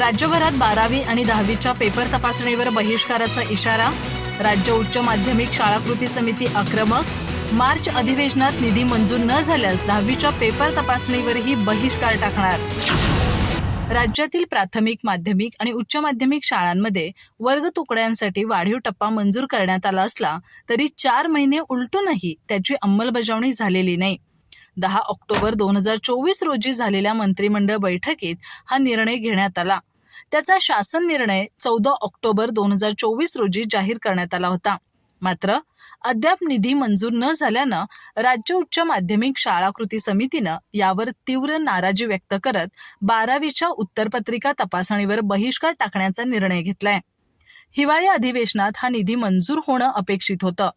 राज्यभरात बारावी आणि दहावीच्या पेपर तपासणीवर बहिष्काराचा इशारा राज्य उच्च माध्यमिक शाळा कृती समिती आक्रमक मार्च अधिवेशनात निधी मंजूर न झाल्यास दहावीच्या पेपर तपासणीवरही बहिष्कार टाकणार. राज्यातील प्राथमिक माध्यमिक आणि उच्च माध्यमिक शाळांमध्ये वर्ग तुकड्यांसाठी वाढीव टप्पा मंजूर करण्यात आला असला तरी चार महिने उलटूनही त्याची अंमलबजावणी झालेली नाही. दहा ऑक्टोबर दोन हजार चोवीस रोजी झालेल्या मंत्रिमंडळ बैठकीत हा निर्णय घेण्यात आला. त्याचा शासन निर्णय चौदा ऑक्टोबर दोन हजार चोवीस रोजी जाहीर करण्यात आला होता. मात्र अद्याप निधी मंजूर न झाल्यानं राज्य उच्च माध्यमिक शाळा कृती समितीनं यावर तीव्र नाराजी व्यक्त करत बारावीच्या उत्तरपत्रिका तपासणीवर बहिष्कार टाकण्याचा निर्णय घेतलाय. हिवाळी अधिवेशनात हा निधी मंजूर होणं अपेक्षित होतं.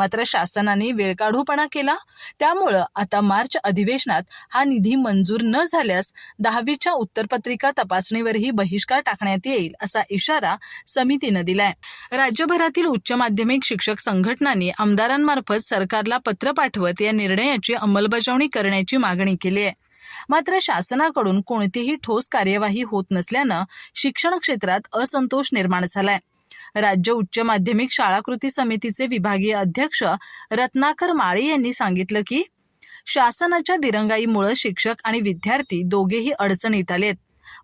मात्र शासनाने वेळकाढूपणा केला. त्यामुळं आता मार्च अधिवेशनात हा निधी मंजूर न झाल्यास दहावीच्या उत्तरपत्रिका तपासणीवरही बहिष्कार टाकण्यात येईल असा इशारा समितीनं दिलाय. राज्यभरातील उच्च माध्यमिक शिक्षक संघटनांनी आमदारांमार्फत सरकारला पत्र पाठवत या निर्णयाची अंमलबजावणी करण्याची मागणी केली आहे. मात्र शासनाकडून कोणतीही ठोस कार्यवाही होत नसल्यानं शिक्षण क्षेत्रात असंतोष निर्माण झालाय. राज्य उच्च माध्यमिक शाळा कृती समितीचे विभागीय अध्यक्ष रत्नाकर माळी यांनी सांगितलं की शासनाच्या दिरंगाईमुळे शिक्षक आणि विद्यार्थी दोघेही अडचणीत आलेत.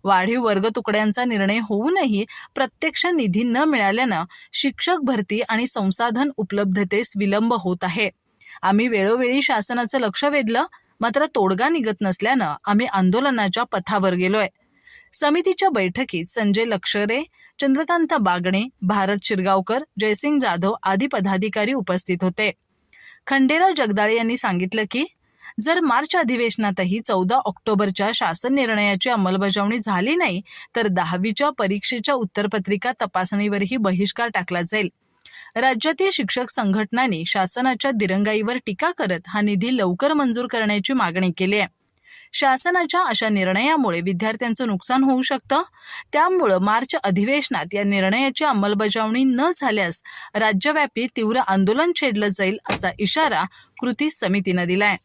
वाढीव वर्ग तुकड्यांचा निर्णय होऊनही प्रत्यक्ष निधी न मिळाल्यानं शिक्षक भरती आणि संसाधन उपलब्धतेस विलंब होत आहे. आम्ही वेळोवेळी शासनाचं लक्ष वेधलं मात्र तोडगा निघत नसल्यानं आम्ही आंदोलनाच्या पथावर गेलोय. समितीच्या बैठकीत संजय लक्षरे चंद्रकांत बागणे भारत शिरगावकर जयसिंग जाधव आदी पदाधिकारी उपस्थित होते. खंडेराव जगदाळे यांनी सांगितलं की जर मार्च अधिवेशनातही चौदा ऑक्टोबरच्या शासन निर्णयाची अंमलबजावणी झाली नाही तर दहावीच्या परीक्षेच्या उत्तरपत्रिका तपासणीवरही बहिष्कार टाकला जाईल. राज्यातील शिक्षक संघटनांनी शासनाच्या दिरंगाईवर टीका करत हा निधी लवकर मंजूर करण्याची मागणी केली आहे. शासनाच्या अशा निर्णयामुळे विद्यार्थ्यांचं नुकसान होऊ शकतं. त्यामुळं मार्च अधिवेशनात या निर्णयाची अंमलबजावणी न झाल्यास राज्यव्यापी तीव्र आंदोलन छेडलं जाईल असा इशारा कृती समितीनं दिलाय.